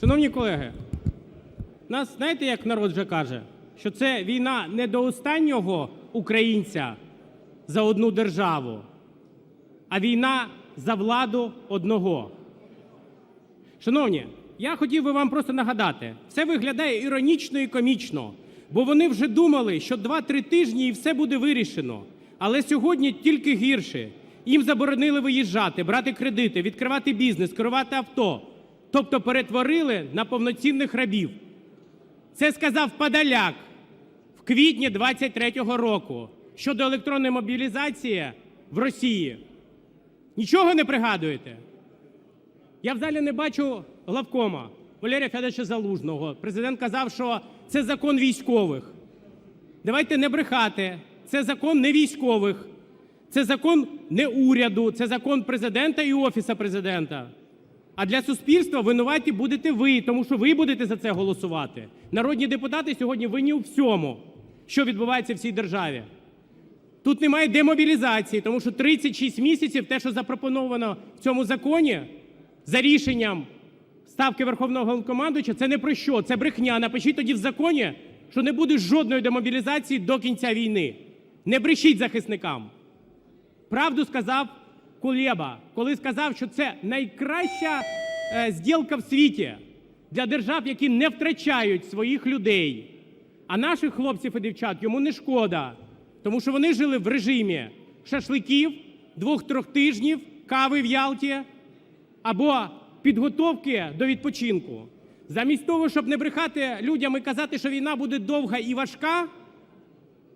Шановні колеги, нас знаєте, як народ вже каже, що це війна не до останнього українця за одну державу, а війна за владу одного. Шановні, я хотів би вам просто нагадати, це виглядає іронічно і комічно, бо вони вже думали, що 2-3 тижні і все буде вирішено. Але сьогодні тільки гірше. Їм заборонили виїжджати, брати кредити, відкривати бізнес, керувати авто. Тобто перетворили на повноцінних рабів. Це сказав Подоляк в квітні 23-го року щодо електронної мобілізації в Росії. Нічого не пригадуєте? Я в залі не бачу главкома Валерія Федоровича Залужного. Президент казав, що це закон військових. Давайте не брехати. Це закон не військових, це закон не уряду, це закон президента і офіса президента. А для суспільства винуваті будете ви, тому що ви будете за це голосувати. Народні депутати сьогодні винні у всьому, що відбувається в цій державі. Тут немає демобілізації, тому що 36 місяців те, що запропоновано в цьому законі, за рішенням ставки Верховного Головнокомандуюча, це не про що, це брехня. Напишіть тоді в законі, що не буде жодної демобілізації до кінця війни. Не брешіть захисникам. Правду сказав Кулеба, коли сказав, що це найкраща е, зділка в світі для держав, які не втрачають своїх людей. А наших хлопців і дівчат йому не шкода, тому що вони жили в режимі шашликів, двох-трьох тижнів, кави в Ялті або підготовки до відпочинку. Замість того, щоб не брехати людям і казати, що війна буде довга і важка,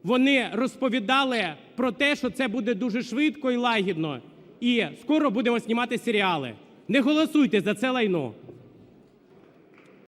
вони розповідали про те, що це буде дуже швидко і лагідно. І скоро будемо знімати серіали. Не голосуйте за це лайно.